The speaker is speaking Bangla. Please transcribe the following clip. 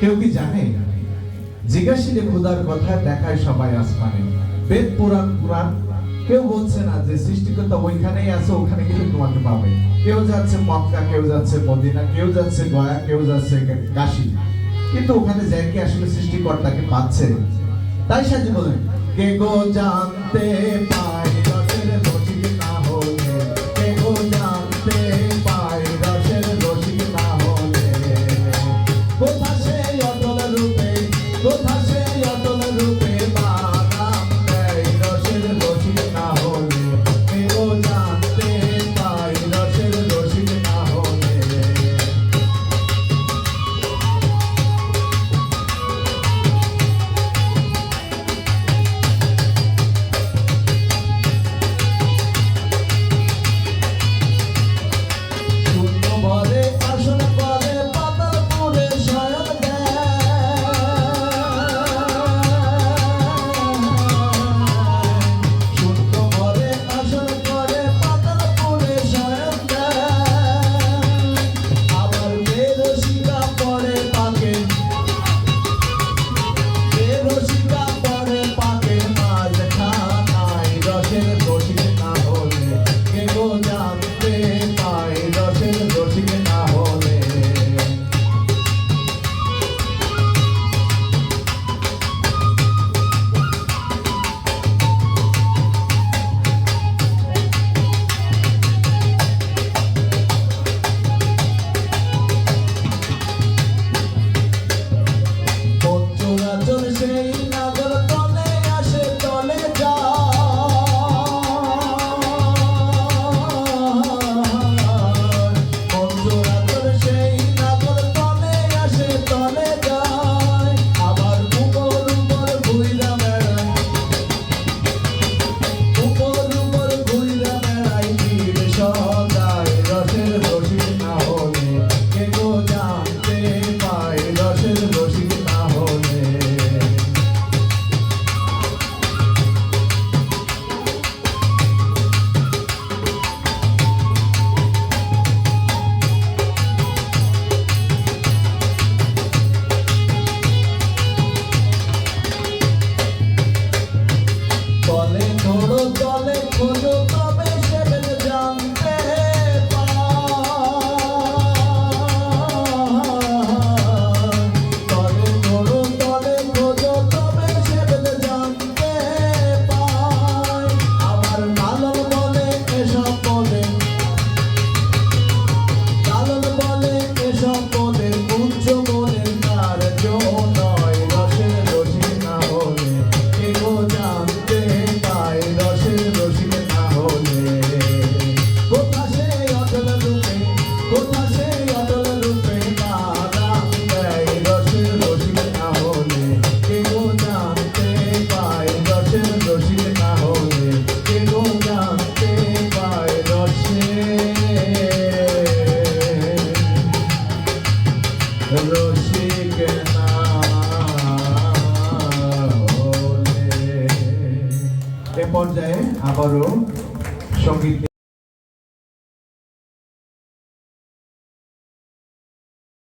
কেউ কি জানে? জিজ্ঞাসিলে খোদার কথা দেখায় সবাই আসমানে। বেদ, পুরাণ পুরাণ কেউ বলছে না যে সৃষ্টিকর্তা ওইখানেই আছে, ওখানে কিন্তু তোমাকে পাবে। কেউ যাচ্ছে মক্কা, কেউ যাচ্ছে মদিনা, কেউ যাচ্ছে গয়া, কেউ যাচ্ছে কাশি। কিন্তু ওখানে যায় কি আসলে সৃষ্টিকর্তাকে পাচ্ছে তাই সাথে বলেন, কে গো জানতে পায় এ পর্যায়ে আবারও সংগীত